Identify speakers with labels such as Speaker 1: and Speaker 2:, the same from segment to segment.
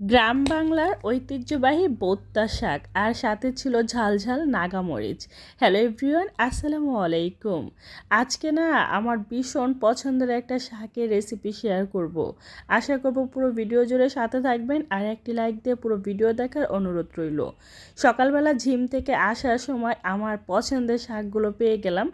Speaker 1: গ্রাম বাংলার ঐতিহ্যবাহী বোত্তা শাক, আর সাথে ছিল ঝালঝাল নাগামরিচ। হ্যালো এভরিওয়ান, আসসালামু আলাইকুম। আজকে না আমার ভীষণ পছন্দের একটা শাকের রেসিপি শেয়ার করব। আশা করব পুরো ভিডিও জুড়ে সাথে থাকবেন আর একটি লাইক দিয়ে পুরো ভিডিও দেখার অনুরোধ রইল। সকালবেলা ঝিম থেকে আসার সময় আমার পছন্দের শাকগুলো পেয়ে গেলাম,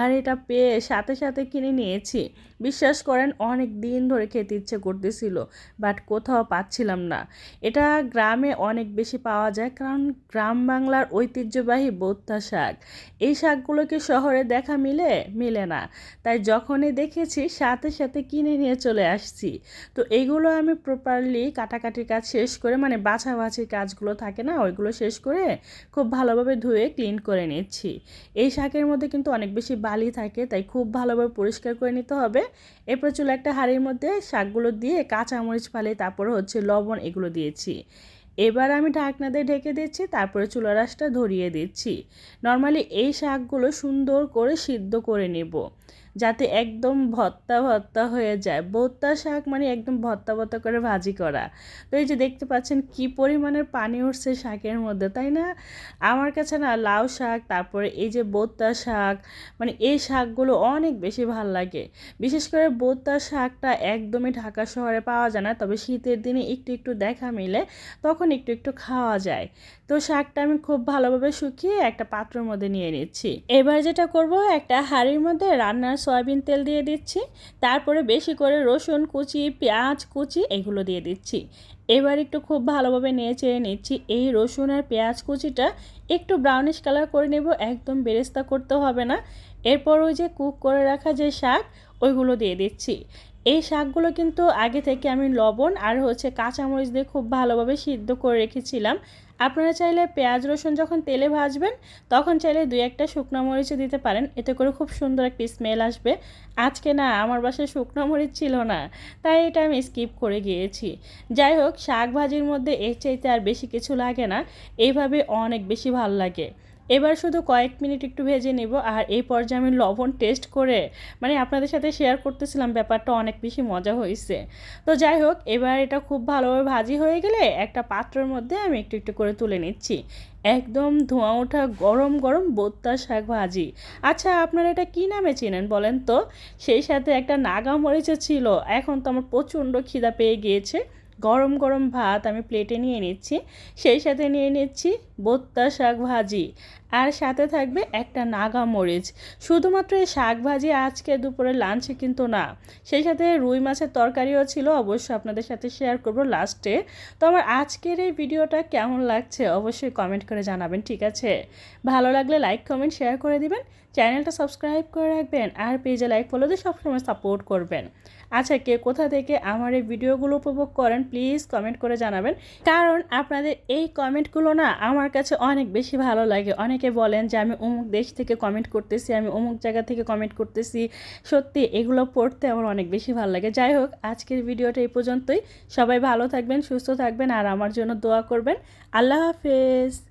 Speaker 1: আর এটা পেয়ে সাথে সাথে কিনে নিয়েছি। বিশ্বাস করেন, অনেক দিন ধরে খেতে ইচ্ছে করতেছিল বাট কোথাও পাচ্ছিলাম না। এটা গ্রামে অনেক বেশি পাওয়া যায় কারণ গ্রাম বাংলার ঐতিহ্যবাহী বোত্তা শাক। এই শাকগুলোকে শহরে দেখা মিলে মিলে না। তাই যখনই দেখেছি, সাথে সাথে কিনে নিয়ে চলে আসছি। তো এইগুলো আমি প্রপারলি কাটাকাটির কাজ শেষ করে মানে বাছাবাছির কাজগুলো থাকে না, ওইগুলো শেষ করে খুব ভালোভাবে ধুয়ে ক্লিন করে নিচ্ছি। এই শাকের মধ্যে কিন্তু অনেক বেশি বালি থাকে, তাই খুব ভালোভাবে পরিষ্কার করে নিতে হবে। এরপর চুলো একটা হাঁড়ির মধ্যে শাকগুলো দিয়ে কাঁচামরিচ ফালে, তারপরে হচ্ছে লবণ এগুলো দিয়েছি। এবার আমি ঢাকনা দিয়ে ঢেকে দিচ্ছি, তারপরে চুলা রাসটা ধরিয়ে দিচ্ছি। নর্মালি এই শাকগুলো সুন্দর করে সিদ্ধ করে নেব, যাতে একদম ভত্তা ভত্তা হয়ে যায়। ভত্তা শাক মানে একদম ভত্তা ভত্তা করে ভাজি করা। তো এই যে দেখতে পাচ্ছেন কি পরিমাণের পানি উঠছে শাকের মধ্যে, তাই না? আমার কাছে না লাউ শাক, তারপরে এই যে বোত্তা শাক মানে এই শাকগুলো অনেক বেশি ভালো লাগে। বিশেষ করে বোত্তা শাকটা একদমই ঢাকা শহরে পাওয়া যায় না, তবে শীতের দিনে একটু একটু দেখা মিলে, তখন একটু একটু খাওয়া যায়। তো শাকটা আমি খুব ভালোভাবে শুকিয়ে একটা পাত্রের মধ্যে নিয়ে নিচ্ছি। এবার যেটা করব, একটা হাঁড়ির মধ্যে রান্নার সয়াবিন তেল দিয়ে দিচ্ছি। তারপরে বেশি করে রসুন কুচি, পেঁয়াজ কুচি এগুলো দিয়ে দিচ্ছি। এবার একটু খুব ভালোভাবে নিয়ে চেড়ে নিচ্ছি। এই রসুন আর পেঁয়াজ কুচিটা একটু ব্রাউনিশ কালার করে নেব, একদম বেরেস্তা করতে হবে না। এরপর ওই যে কুক করে রাখা যে শাক, ওইগুলো দিয়ে দিচ্ছি। এই শাকগুলো কিন্তু আগে থেকে আমি লবণ আর হচ্ছে কাঁচামরিচ দিয়ে খুব ভালোভাবে সিদ্ধ করে রেখেছিলাম। আপনারা চাইলে পেঁয়াজ, রসুন যখন তেলে ভাজবেন, তখন চাইলে দুই একটা শুকনো মরিচও দিতে পারেন। এতে করে খুব সুন্দর একটি স্মেল আসবে। আজকে না, আমার বাসায় শুকনো মরিচ ছিল না, তাই এটা আমি স্কিপ করে গিয়েছি। যাই হোক, শাক ভাজির মধ্যে এর চাইতে আর বেশি কিছু লাগে না। এইভাবে অনেক বেশি ভালো লাগে। এবার শুধু কয়েক মিনিট একটু ভেজে নেব আর এই পর্যায়ে আমি লবণ টেস্ট করে মানে আপনাদের সাথে শেয়ার করতেছিলাম ব্যাপারটা অনেক বেশি মজা হয়েছে। তো যাই হোক, এবার এটা খুব ভালোভাবে ভাজি হয়ে গেলে একটা পাত্রের মধ্যে আমি একটু একটু করে তুলে নিচ্ছি। একদম ধোঁয়া ওঠা গরম গরম বোত্তা শাক ভাজি। আচ্ছা আপনারা এটা কী নামে চেনেন বলেন তো? সেই সাথে একটা নাগা মরিচও ছিল। এখন তো আমার প্রচণ্ড খিদা পেয়ে গিয়েছে। গরম গরম ভাত আমি প্লেটে নিয়ে নিচ্ছি। সেই সাথে নিয়ে নিচ্ছি বোত্তা শাক ভাজি। আর সাথে থাকবে একটা নাগা মরিচ। শুধুমাত্র এই শাক ভাজি আজকে দুপুরে লাঞ্চে কিন্তু না। সেই সাথে রুই মাছের তরকারিও ছিল, অবশ্যই আপনাদের সাথে শেয়ার করব লাস্টে তো আমার আজকের এই ভিডিওটা কেমন লাগছে অবশ্যই কমেন্ট করে জানাবেন, ঠিক আছে? ভালো লাগলে লাইক কমেন্ট শেয়ার করে দিবেন, চ্যানেলটা সাবস্ক্রাইব করে রাখবেন, আর পেজে লাইক ফলো দিয়ে সবসময় সাপোর্ট করবেন। আচ্ছা কে কোথা থেকে আমার এই ভিডিওগুলো উপভোগ করেন প্লিজ কমেন্ট করে জানাবেন। কারণ আপনাদের এই কমেন্টগুলো না আমার কাছে অনেক বেশি ভালো লাগে অনেকে বলেন যে আমি অমুক দেশ থেকে কমেন্ট করতেছি, আমি অমুক জায়গা থেকে কমেন্ট করতেছি। সত্যি এগুলো পড়তে আমার অনেক বেশি ভালো লাগে। যাই হোক, আজকের ভিডিওটা এই পর্যন্তই। সবাই ভালো থাকবেন, সুস্থ থাকবেন, আর আমার জন্য দোয়া করবেন। আল্লাহ হাফেজ।